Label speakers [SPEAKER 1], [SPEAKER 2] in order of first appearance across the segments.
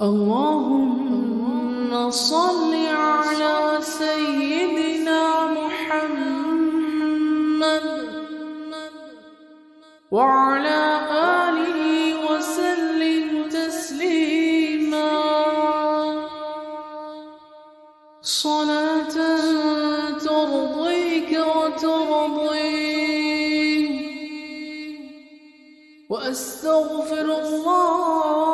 [SPEAKER 1] اللهم صل على سيدنا محمد وعلى آله وسلم تسليما. صلاة ترضيك وترضيه وأستغفر الله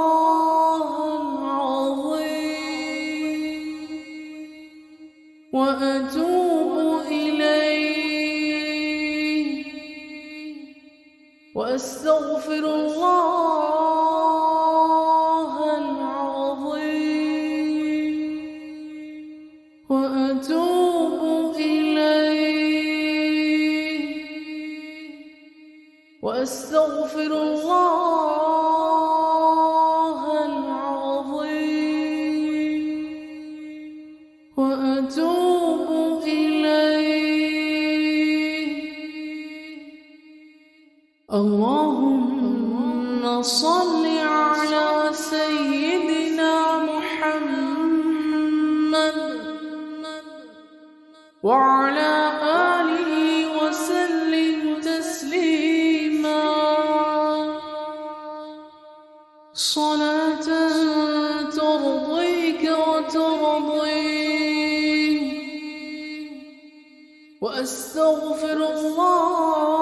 [SPEAKER 1] وأستغفر الله العظيم وأتوب إليه وأستغفر الله العظيم وأتوب صل على سيدنا محمد وعلى آله وسلم تسليما. صلاة ترضيك وترضيه وأستغفر الله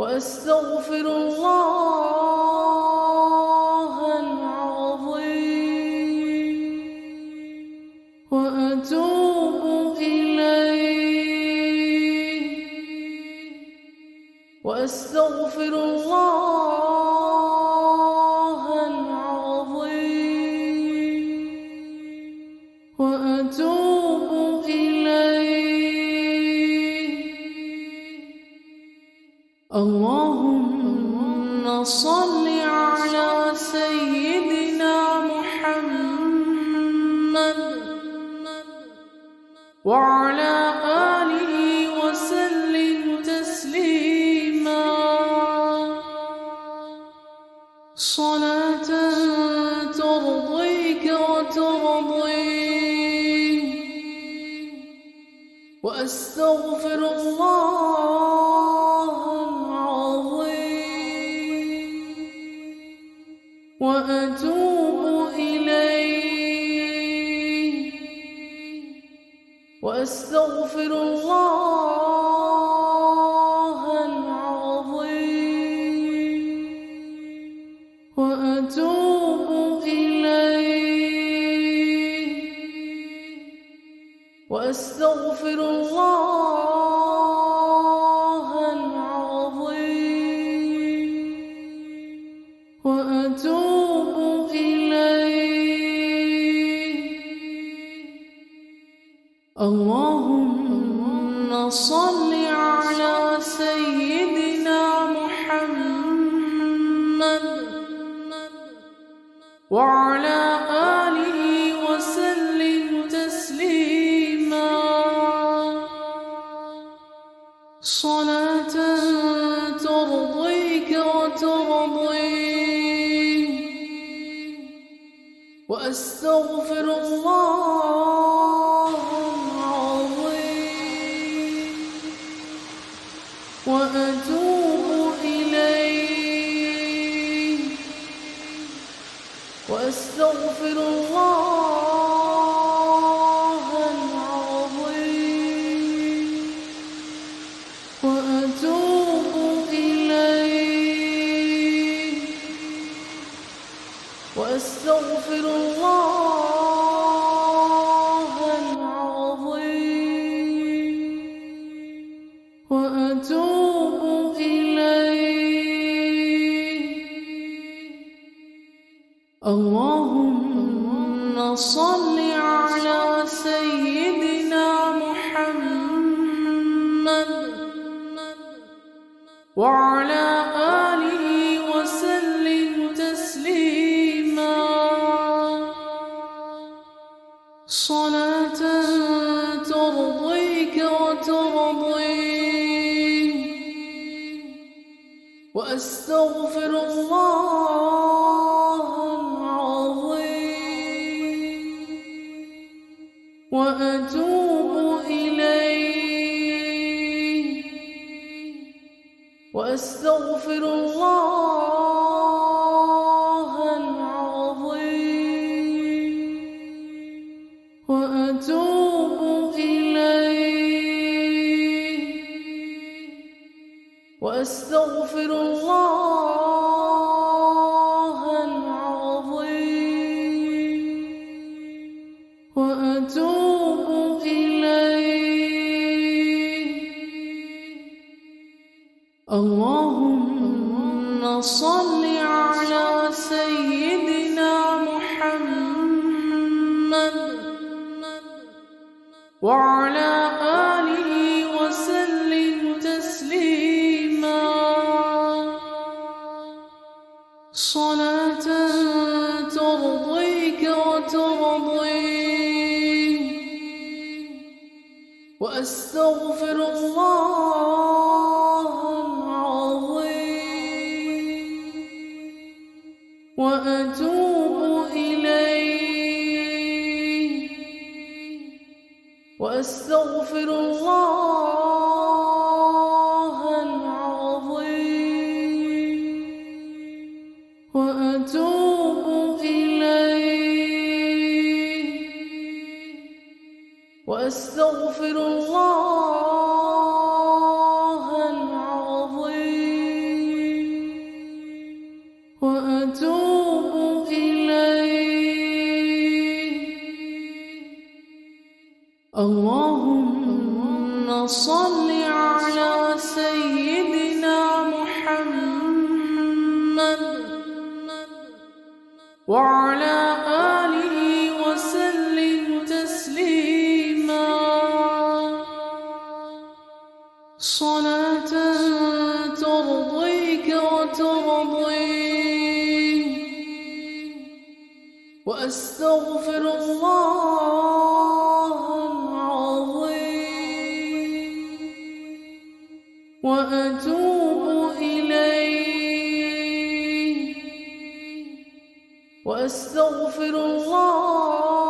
[SPEAKER 1] وأستغفر الله وأتوب إليه. وأستغفر الله العظيم. وأتوب إليه. وأستغفر الله وعلى آله وسلم تسليما. صلاة ترضيك وترضيه وأستغفر الله العظيم. وأتوب وأستغفر الله. وأستغفر الله العظيم وأتوب إليه وأستغفر الله العظيم وأتوب وأستغفر الله العظيم. وأتوب إليه. اللهم صل على سيدنا محمد. وعلى وترضيه وأستغفر الله العظيم. وأتوب إليه. وأستغفر الله وأستغفر الله العظيم وأتوب إليه. اللهم صل على سيدنا محمد وعلى صلاة ترضيك وترضيه. وأستغفر الله العظيم. وأتوب إليه. وأستغفر الله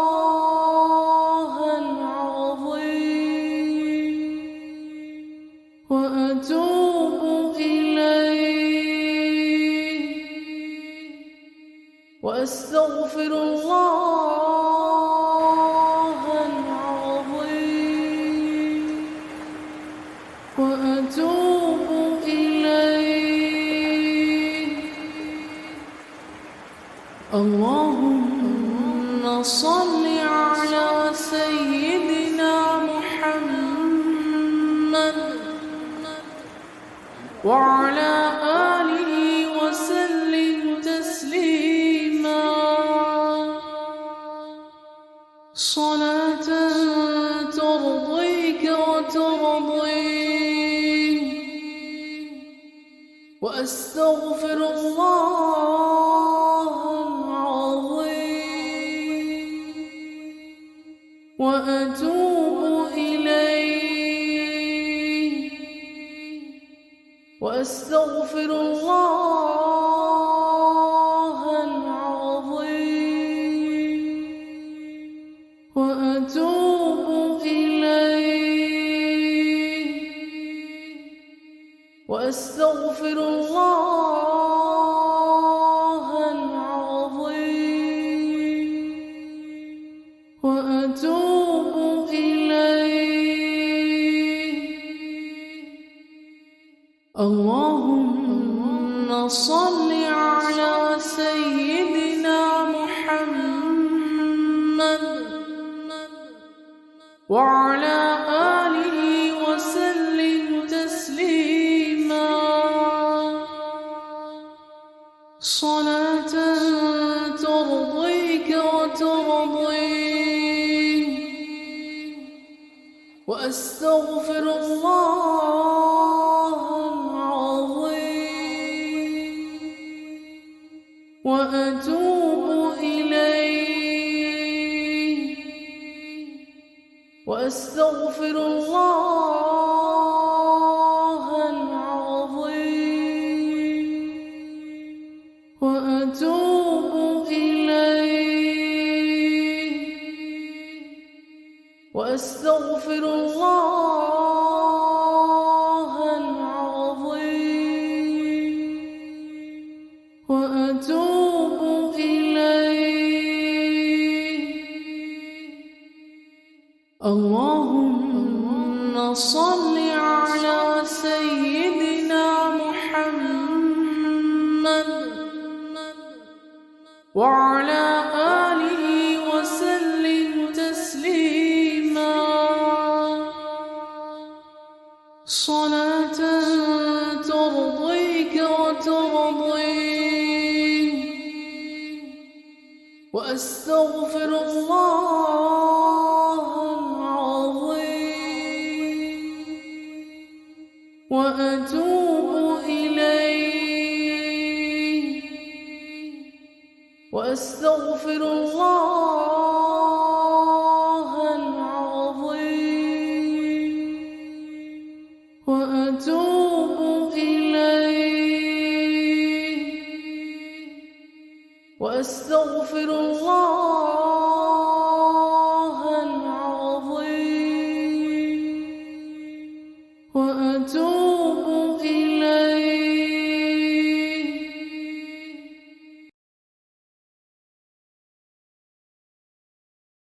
[SPEAKER 1] وأستغفر الله العظيم. وأتوب إليه. اللهم صل على سيدنا محمد. وعلى صلاة ترضيك وترضيه وأستغفر الله العظيم. وأتوب إليه. وأستغفر الله صل على سيدنا محمد وعلى آله وسلم تسليما. صلاة ترضيك وترضيه وأستغفر الله وأتوب إليه. وأستغفر الله العظيم. وأتوب إليه. وأستغفر الله وعلى وأستغفر الله العظيم. وأتوب إليه. وأستغفر الله